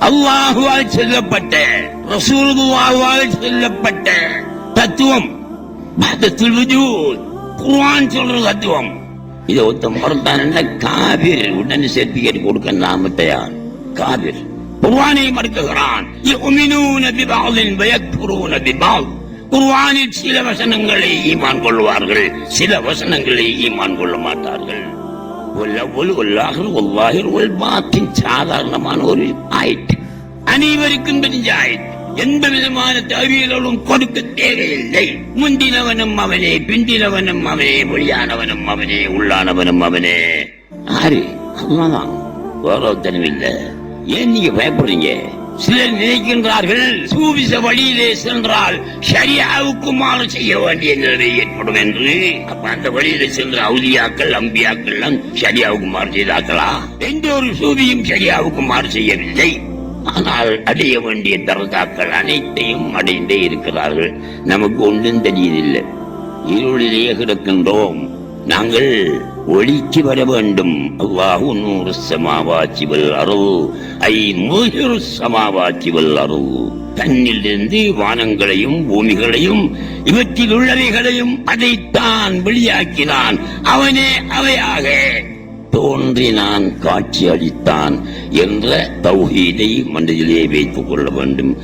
அல்லாஹுவால் சொல்லப்பட்ட ரசூலுல்லாஹுவால் சொல்லப்பட்ட தத்துவம். குர்ஆன் சொல்ற தத்துவம். இதை ஒருத்த மறுத்தான காவிர் உடனே சர்டிபிகேட் கொடுக்க நாம தயார். காபிர். குர்ஆனை மறுக்குகிறான் குர்ஆனில் சில வசனங்களை ஈமான் கொள்வார்கள். சில வசனங்களை ஈமான் கொள்ள மாட்டார்கள். சாதாரணமான ஒரு ஆயிட்டு. அனைவருக்கும் தெரிஞ்ச ஆயிட்டு எந்த விதமான தவியலும் கொடுக்க தேவையில்லை. முந்தினவனும் அவனே பிந்தினவனும் அவனே மொழியானவனும் அவனே உள்ளானவனும் அவனே. ஆறு அல்லாதான் வேற ஒருத்தனும் இல்லை. ஏன் நீங்க பயப்படுறீங்க? சிலர் நினைக்கின்றார்கள் சூவிச வழியிலே சென்றால் ஷரியாவுக்கு மாறு செய்ய வேண்டிய நிலை ஏற்படும் என்று. அப்ப அந்த வழியிலே சென்ற அவுதியாக்கள் அம்பியாக்கள் எல்லாம் ஷரியாவுக்கு மாறு செய்தார்களா? எந்த ஒரு சூவியும் ஷரியாவுக்கு மாறு செய்யவில்லை. ஆனால் அடைய வேண்டிய தரதாக்கள் அனைத்தையும் அடைந்தே இருக்கிறார்கள். நமக்கு ஒன்றும் தெரியவில்லை இருளிலேயே கிடக்கின்றோம். நாங்கள் ஒளிக்கு வர வேண்டும். அல்லாஹு நூறு சமாவாச்சி வல் அருள் ஐ மூகிரு சமாவாச்சி வல் அருள் தன்னிலிருந்து வானங்களையும் பூமிகளையும் இவற்றில் உள்ளவைகளையும் அதைத்தான் வெளியாக்கினான். அவனே அவையாக. தோன்றினான் காட்சி அளித்தான் என்ற தௌஹீதை மனதிலே வைத்துக் கொள்ள வேண்டும்.